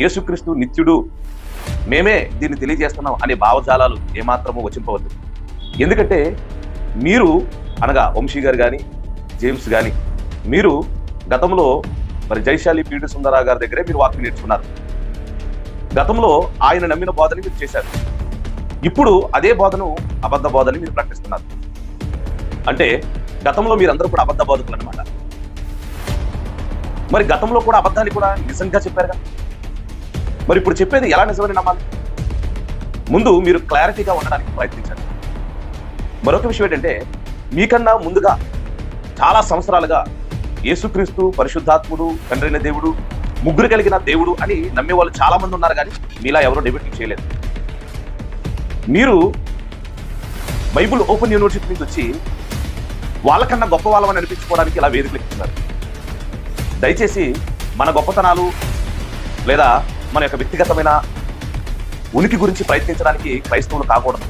యేసుక్రీస్తు నిత్యుడు. మేమే దీన్ని తెలియజేస్తున్నాం అనే భావజాలాలు ఏమాత్రమూ వచింపవద్దు. ఎందుకంటే మీరు అనగా వంశీ గారు కానీ జేమ్స్ కానీ మీరు గతంలో మరి జైశాలి పీడి సుందరరావు గారి దగ్గరే మీరు వాక్యం నేర్చుకున్నారు. గతంలో ఆయన నమ్మిన బోధని మీరు చేశారు. ఇప్పుడు అదే బోధను అబద్ధ బోధని మీరు ప్రకటిస్తున్నారు. అంటే గతంలో మీరందరూ కూడా అబద్ధ బోధకులు అనమాట మరి గతంలో కూడా అబద్ధాన్ని కూడా నిజంగా చెప్పారుగా? మరి ఇప్పుడు చెప్పేది ఎలా నిజమని నమ్మాలి? ముందు మీరు క్లారిటీగా ఉండడానికి ప్రయత్నించండి. మరొక విషయం ఏంటంటే మీకన్నా ముందుగా చాలా సంవత్సరాలుగా యేసుక్రీస్తు పరిశుద్ధాత్ముడు తండ్రైన దేవుడు ముగ్గురు కలిగిన దేవుడు అని నమ్మే వాళ్ళు చాలా మంది ఉన్నారు కానీ మీలా ఎవరో డెబిట్ చేయలేదు. మీరు బైబుల్ ఓపెన్ యూనివర్సిటీ నుంచి వచ్చి వాళ్ళకన్నా గొప్ప వాళ్ళమని అనిపించుకోవడానికి ఇలా వేదికలు ఇస్తున్నారు. దయచేసి మన గొప్పతనాలు లేదా మన యొక్క వ్యక్తిగతమైన ఉనికి గురించి ప్రయత్నించడానికి క్రైస్తవులు కాకూడదు.